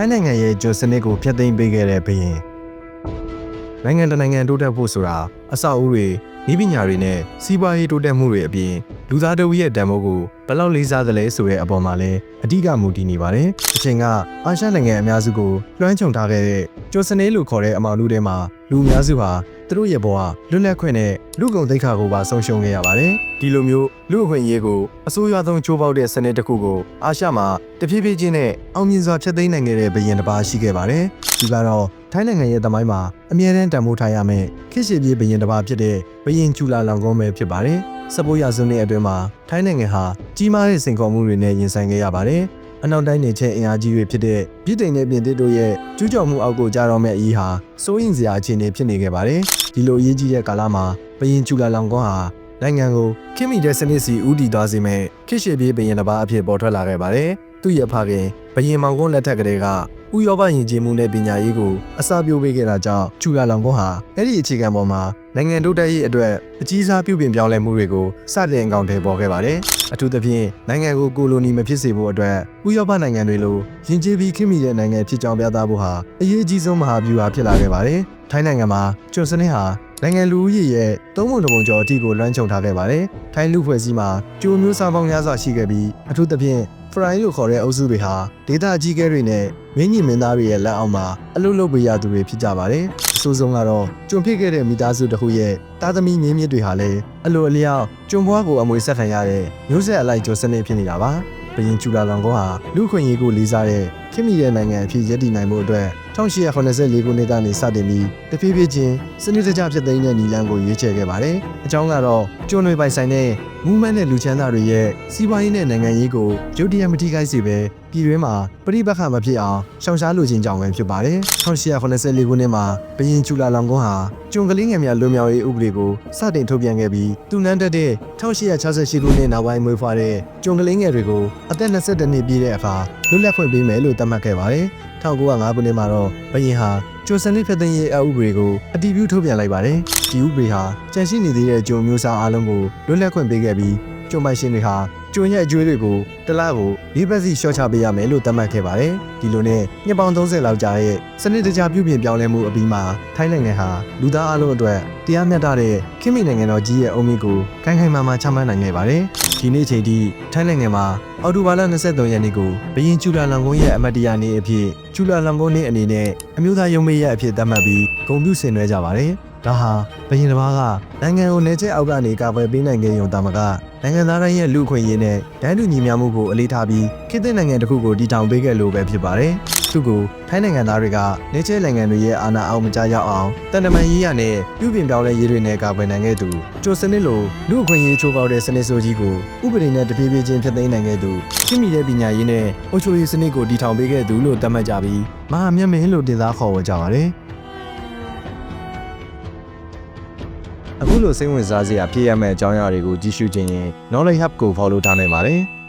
ထိုင်းနိုင်ငံရဲ့ဂျွန်စနစ်ကိုဖျက်သိမ်းပေးခဲ့တဲ့ဘုရင် နိုင်ငံတစ်နိုင်ငံတိုးတက်ဖို့ဆိုတာအဆောက်အဦတွေဤပညာတွေနဲ့စီးပွားရေးတိုးတက်မှုတွေအပြင်လူသားတဝီရဲ့တန်ဖိုးကိုဘယ်လောက်လေးစားသလဲဆိုတဲ့အပေါ်မှာလည်းအဓိကမူတည်နေပါတယ်။အချိန်ကအာရှနိုင်ငံအများစုကိုလွှမ်းခြုံထားခဲ့တဲ့ဂျွန်စနစ်လို့ခေါ်တဲ့အမောင်လူတွေမှာလူအများစုဟာသူတို့ရဲ့ဘဝလွတ်လပ်ခွင့်နဲ့လူကုန်သိက္ခာကိုပါဆုံးရှုံးခဲ့ရပါတယ်။ဒီလိုမျိုးလူအခွင့်အရေးကိုအစိုးရဆုံးချိုးပေါက်တဲ့စနစ်တစ်ခုကိုအာရှမှာတဖြည်းဖြည်းချင်းနဲ့အောင်မြင်စွာဖျက်သိမ်းနိုင်ခဲ့တဲ့ဘုရင်တစ်ပါးရှိခဲ့ပါတယ်။ဒီကတော့ ထိုင်းနိုင်ငံရဲ့သမိုင်းမှာအမြဲတမ်းတန်ဖိုးထားရမယ့်ခေတ်ရှည်ပြေးဘုရင်တစ်ပါးဖြစ်တဲ့ဘုရင်ချူလာလောင်ကုန်းပဲဖြစ်ပါတယ်။စပိုးရစုနှစ်အတွင်းမှာထိုင်းနိုင်ငံဟာကြီးမားတဲ့စိန်ခေါ်မှုတွေနဲ့ရင်ဆိုင်ခဲ့ရပါတယ်။အနောက်တိုင်းနေချက်အင်အားကြီးတွေဖြစ်တဲ့ပြည်တိုင်နဲ့ပြင်သစ်တို့ရဲ့ကျူးကျော်မှုအောက်ကိုကြာတော့မဲ့အရေးဟာစိုးရင်စရာအခြေအနေဖြစ်နေခဲ့ပါတယ်။ဒီလိုအရေးကြီးတဲ့ကာလမှာဘရင်ချူလာလောင်ကွန်းဟာနိုင်ငံကိုခင်မီတဲ့စနစ်စီဦးတည်သွားစေမဲ့ခစ်ရှေပြေးဘရင်တစ်ပါးအဖြစ်ပေါ်ထွက်လာခဲ့ပါတယ်။သူ့ရဲ့ဖခင်ဘရင်မောင်ကွန်းလက်ထက်ကလေးက ဥရောပယဉ်ကျေးမှုနဲ့ပညာရေးကိုအစပြုပေးခဲ့တာကြောင့်ချူလာလောင်ကွန်းဟာအဲ့ဒီအခြေခံပေါ်မှာနိုင်ငံတိုးတက်ရေးအတွက်အကြီးစားပြုပြင်ပြောင်းလဲမှုတွေကိုစတင်အကောင်ထည်ပေါ်ခဲ့ပါတယ်။အထူးသဖြင့်နိုင်ငံကိုကိုလိုနီမဖြစ်စေဖို့အတွက်ဥရောပနိုင်ငံတွေလိုယဉ်ကျေးပြီးခင်မီတဲ့နိုင်ငံဖြစ်ကြောင်းပြသဖို့ဟာအရေးကြီးဆုံးမဟာဗျူဟာဖြစ်လာခဲ့ပါတယ်။ထိုင်းနိုင်ငံမှာကျွန်းစနစ်ဟာ နိုင်ငံလူဦးရေရဲ့သုံးပုံတစ်ပုံကျော်အထိကိုလွှမ်းခြုံထားခဲ့ပါတယ်။ထိုင်းလူဖွဲ့စည်းမှာကျိုမျိုးစားပေါင်းများစွာရှိခဲ့ပြီးအထူးသဖြင့်ဖရိုင်လို့ခေါ်တဲ့အုပ်စုတွေဟာဒေသအကြီးအကဲတွေနဲ့မင်းကြီးမင်းသားတွေရဲ့လက်အောက်မှာအလုပ်လုပ်ပေးရသူတွေဖြစ်ကြပါတယ်။အဆိုးဆုံးကတော့ကျွံဖြစ်ခဲ့တဲ့မိသားစုတစ်ခုရဲ့တာသမီမြင်းမြစ်တွေဟာလည်းအလိုအလျောက်ကျွံဘွားကိုအမွေဆက်ခံရတဲ့မျိုးဆက်အလိုက်ကျွံစနစ်ဖြစ်နေတာပါ။ ဘရင်ကျူလာလောင်ကောဟာလူခွင့်ရေးကိုလေးစားတဲ့ခင်မီတဲ့နိုင်ငံအဖြစ်ရည်တည်နိုင်မှုအတွက်1884ခုနှစ်ကနေစတင်ပြီးတဖြည်းဖြည်းချင်းစနစ်တကျဖြစ်သိမ်းတဲ့နီလန်းကိုရွေးချယ်ခဲ့ပါတယ်။အကြောင်းကတော့ကျွန်းတွေပိုင်ဆိုင်တဲ့မူးမန်းတဲ့လူချမ်းသာတွေရဲ့စီးပွားရေးနဲ့နိုင်ငံရေးကိုရုတ်တရက်မထိခိုက်စေဘဲပြည်တွင်းမှာပြိပခါမဖြစ်အောင်ရှောင်ရှားလိုချင်ကြောင်းပဲဖြစ်ပါတယ်။1884ခုနှစ်မှာဘရင်ချူလာလောင်ကွန်းဟာကျွန်းကလေးငယ်များလွတ်မြောက်ရေးဥပဒေကိုစတင်ထုတ်ပြန်ခဲ့ပြီးသူနန်းတက်တဲ့1868ခုနှစ်နောက်ပိုင်းမွေးဖွားတဲ့ကျွန်းကလေးငယ်တွေကိုအသက်22နှစ်ပြည့်တဲ့အခါလွတ်လပ်ခွင့်ပေးမယ်လို့သတ်မှတ်ခဲ့ပါတယ်။1905ခုနှစ်မှာတော့ဘရင်ဟာကျွန်းစနစ်ဖက်သိမ်းရေးအဥပဒေကိုအတည်ပြုထုတ်ပြန်လိုက်ပါတယ်။ဒီဥပဒေဟာကြန့်ရှိနေသေးတဲ့ကျွန်းမျိုးစားအလုံးကိုလွတ်လပ်ခွင့်ပေးခဲ့ပြီးကျွန်းပိုင်ရှင်တွေဟာ ကျွန်းရဲ့အကျွေးတွေကိုတစ်လကို၄ပတ်စီလျှော့ချပေးရမယ်လို့သတ်မှတ်ခဲ့ပါတယ်။ဒီလိုနဲ့နှစ်ပေါင်း30လောက်ကြာရဲ့စနစ်တကျပြုပြင်ပြောင်းလဲမှုအပြီးမှာထိုင်းနိုင်ငံဟာလူသားအလုံးအတွက်တရားမျှတတဲ့ခင်မီနိုင်ငံတော်ကြီးရဲ့အုံမြင့်ကိုခိုင်ခိုင်မာမာချမှတ်နိုင်ခဲ့ပါတယ်။ဒီနေ့ချိန်ထိထိုင်းနိုင်ငံမှာအော်တိုဘာလ23ရက်နေ့ကိုဘရင်ကျူလာလန်ကုန်းရဲ့အမတ်တရားနေ့အဖြစ်ကျူလာလန်ကုန်းနေ့အနေနဲ့အမျိုးသားရုံးမေးရက်အဖြစ်သတ်မှတ်ပြီးဂုဏ်ပြုဆင်နွှဲကြပါတယ်။ ဒါဟာဘရင်တစ်ပါးကနိုင်ငံကိုနေချက်အောက်ကနေကာကွယ်ပေးနိုင်ခဲ့ရုံတာမကနိုင်ငံသားတိုင်းရဲ့လူခွင့်ရေးနဲ့တန်းတူညီမျှမှုကိုအလေးထားပြီးခေတ်သစ်နိုင်ငံတစ်ခုကိုတည်ထောင်ပေးခဲ့လို့ပဲဖြစ်ပါတယ်။သူ့ကိုထိုင်းနိုင်ငံသားတွေကနေချက်နိုင်ငံတွေရဲ့အာဏာအောက်မကျရောက်အောင်တန်တမန်ရေးရနဲ့ပြုပြင်ပြောင်းလဲရေးတွေနဲ့ကာကွယ်နိုင်ခဲ့သူကျိုစနစ်လိုလူအခွင့်အရေးချိုးဖောက်တဲ့စနစ်ဆိုကြီးကိုဥပဒေနဲ့တပြေးပြေးချင်းဖျက်သိမ်းနိုင်ခဲ့သူခင်မီတဲ့ပညာရေးနဲ့အုပ်ချုပ်ရေးစနစ်ကိုတည်ထောင်ပေးခဲ့သူလို့သတ်မှတ်ကြပြီးမဟာမြတ်မင်းလို့တင်စားခေါ်ဝေါ်ကြပါတယ်။ အခုလိုစိတ်ဝင်စားစရာဖြစ်ရမယ့်အကြောင်းအရာတွေကိုကြည့်ရှုခြင်းရင် Knowledge Hub ကို follow ထားနိုင်ပါတယ်။